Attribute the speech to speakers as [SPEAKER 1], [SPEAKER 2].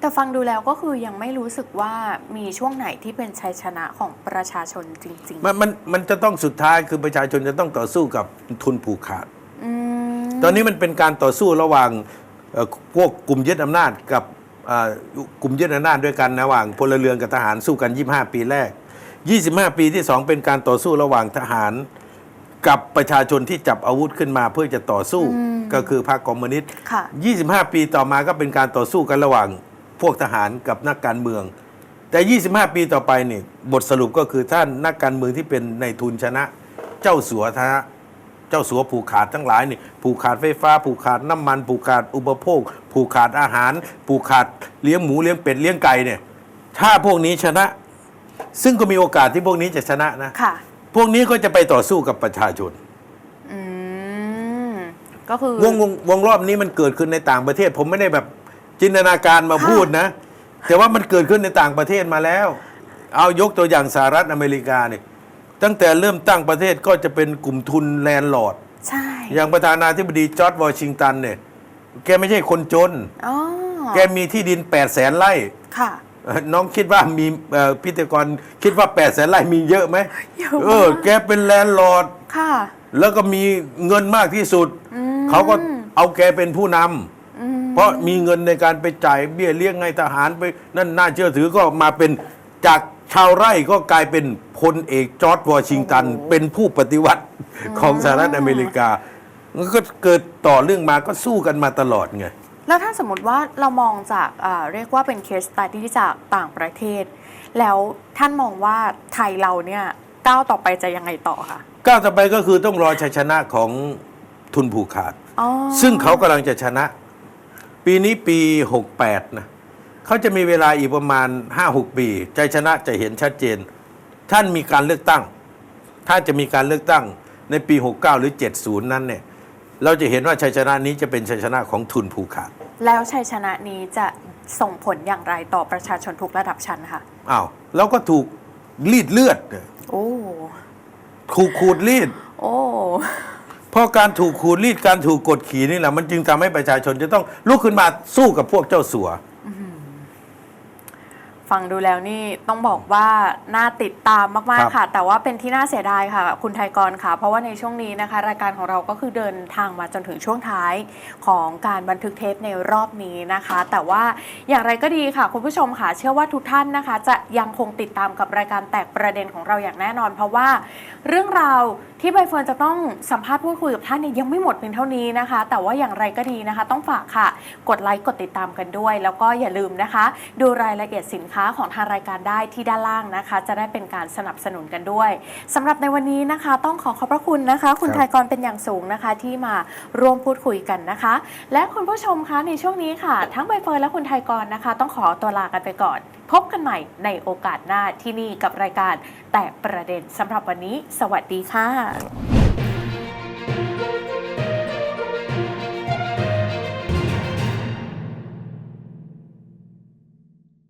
[SPEAKER 1] แต่ฟังดูแล้วก็คือยังไม่รู้สึกว่ามีช่วงไหนที่เป็นชัยชนะของประชาชนจริง
[SPEAKER 2] มันมันมันจะต้องสุดท้ายคือประชาชนจะต้องต่อสู้กับทุนผูกขาด
[SPEAKER 1] ๆอืม
[SPEAKER 2] ตอนนี้มันเป็นการต่อสู้ระหว่างเอ่อพวกกลุ่มยึดอำนาจกับเอ่อกลุ่มยึดอำนาจด้วยกันระหว่างพลเรือนกับทหารสู้กัน 25 ปีแรก 25 ปีที่ 2 เป็นการต่อสู้ระหว่างทหารกับประชาชนที่จับอาวุธขึ้นมาเพื่อจะต่อสู้ก็คือพรรคคอมมิวนิสต์
[SPEAKER 1] ค่ะ
[SPEAKER 2] 25 ปีต่อมาก็เป็นการต่อสู้กันระหว่าง พวกทหารกับนักการเมือง แต่ 25 ปีต่อไปนี่บทสรุปก็คือท่านนักการเมืองที่เป็นในทุนชนะ เจ้าสัวชนะเจ้าสัวผูกขาดทั้งหลายนี่ผูกขาดไฟฟ้า ผูกขาดน้ำมัน ผูกขาดอุปโภค ผูกขาดอาหาร ผูกขาดเลี้ยงหมูเลี้ยงเป็ดเลี้ยงไก่เนี่ยถ้าพวกนี้ชนะ ซึ่งก็มีโอกาสที่พวกนี้จะชนะนะ
[SPEAKER 1] ค่ะ
[SPEAKER 2] พวกนี้ก็จะไปต่อสู้กับประชาชน
[SPEAKER 1] อืมก็คือ
[SPEAKER 2] วงวงวงรอบนี้มันเกิดขึ้นในต่างประเทศ ผมไม่ได้แบบ จินตนาการมา
[SPEAKER 1] ค่ะ
[SPEAKER 2] พูดนะ แต่ว่ามันเกิดขึ้นในต่างประเทศมาแล้ว เอายกตัวอย่างสหรัฐอเมริกาเนี่ยตั้งแต่เริ่มตั้งประเทศก็จะเป็นกลุ่มทุนแลนด์ลอร์ด
[SPEAKER 1] ใช่
[SPEAKER 2] อย่างประธานาธิบดีจอร์จวอชิงตันเนี่ย แกไม่ใช่คนจน
[SPEAKER 1] อ๋อ
[SPEAKER 2] แกมีที่ดิน8 0 0แสนไร่
[SPEAKER 1] ค่ะ
[SPEAKER 2] เอ่อน้องคิดว่ามีเอ่อพิธีกรคิดว่า8 0 0แสนไร่มีเยอะไหม
[SPEAKER 1] เยอะมาก
[SPEAKER 2] เออ แกเป็นแลนด์ลอร์ด
[SPEAKER 1] ค่ะ
[SPEAKER 2] แล้วก็มีเงินมากที่สุด
[SPEAKER 1] อืม
[SPEAKER 2] เขาก็เอาแกเป็นผู้นำ
[SPEAKER 1] อืม
[SPEAKER 2] เพราะมีเงินในการไปจ่ายเบี้ยเลี้ยงให้ทหารไปนั่นน่าเชื่อถือก็มาเป็นจากชาวไร่ก็กลายเป็นพลเอกจอร์จวอชิงตัน เป็นผู้ปฏิวัติของสหรัฐอเมริกามันก็เกิดต่อเรื่องมาก็สู้กันมาตลอดไง
[SPEAKER 1] แล้วถ้าสมมติว่าเรามองจากอ่าเรียกว่าเป็นเคสตัดที่จากต่างประเทศ แล้วท่านมองว่าไทยเราเนี่ยก้าวต่อไปจะยังไงต่อคะ
[SPEAKER 2] ก้าวต่อไปก็คือต้องรอชัยชนะของทุนผูกขาด
[SPEAKER 1] อ๋อ
[SPEAKER 2] ซึ่งเขากำลังจะชนะ ปีนี้ปี 68 นะเขาจะมีเวลาอีกประมาณ 5-6 ปีชัยชนะจะเห็นชัดเจน ท่านมีการเลือกตั้ง ถ้าจะมีการเลือกตั้งในปี 69 หรือ 70 นั้นเนี่ยเราจะเห็นว่าชัยชนะนี้จะเป็นชัยชนะของทุนผูกขาด
[SPEAKER 1] แล้วชัยชนะนี้จะส่งผลอย่างไรต่อประชาชนทุกระดับชั้นคะ
[SPEAKER 2] อ้าวแล้วก็ถูกรีดเลือดเนี่ย
[SPEAKER 1] โอ้
[SPEAKER 2] ถูกขูดรีด
[SPEAKER 1] โอ้
[SPEAKER 2] เพราะการถูกขูดรีดการถูกกดขี่นี่แหละมันจึงทำให้ประชาชนจะต้องลุกขึ้นมาสู้กับพวกเจ้าสัว
[SPEAKER 1] ฟังดูแล้วนี่ต้องบอกว่าน่าติดตามมาก
[SPEAKER 2] ครับ
[SPEAKER 1] ๆค่ะ แต่ว่าเป็นที่น่าเสียดายค่ะ คุณไทยกรค่ะ เพราะว่าในช่วงนี้นะคะ รายการของเราก็คือเดินทางมาจนถึงช่วงท้ายของการบันทึกเทปในรอบนี้นะคะ แต่ว่าอย่างไรก็ดีค่ะ คุณผู้ชมค่ะเชื่อว่าทุกท่านนะคะ จะยังคงติดตามกับรายการแตกประเด็นของเราอย่างแน่นอน เพราะว่าเรื่องราวที่ใบเฟิร์นจะต้องสัมภาษณ์พูดคุยกับท่านเนี่ยยังไม่หมดเพียงเท่านี้นะคะ แต่ว่าอย่างไรก็ดีนะคะ ต้องฝากค่ะ กดไลค์กดติดตามกันด้วย แล้วก็อย่าลืมนะคะ ดูรายละเอียดสินค้าของทางรายการได้ที่ด้านล่างนะคะ จะได้เป็นการสนับสนุนกันด้วยสำหรับในวันนี้นะคะ ต้องขอขอบพระคุณนะคะ คุณไทยกรเป็นอย่างสูงนะคะ ที่มาร่วมพูดคุยกันนะคะ และคุณผู้ชมคะในช่วงนี้ค่ะ ทั้งใบเฟิร์นและคุณไทยกรนะคะ ต้องขอตัวลากันไปก่อน พบกันใหม่ในโอกาสหน้าที่นี่กับรายการแตกประเด็นสำหรับวันนี้ สวัสดีค่ะ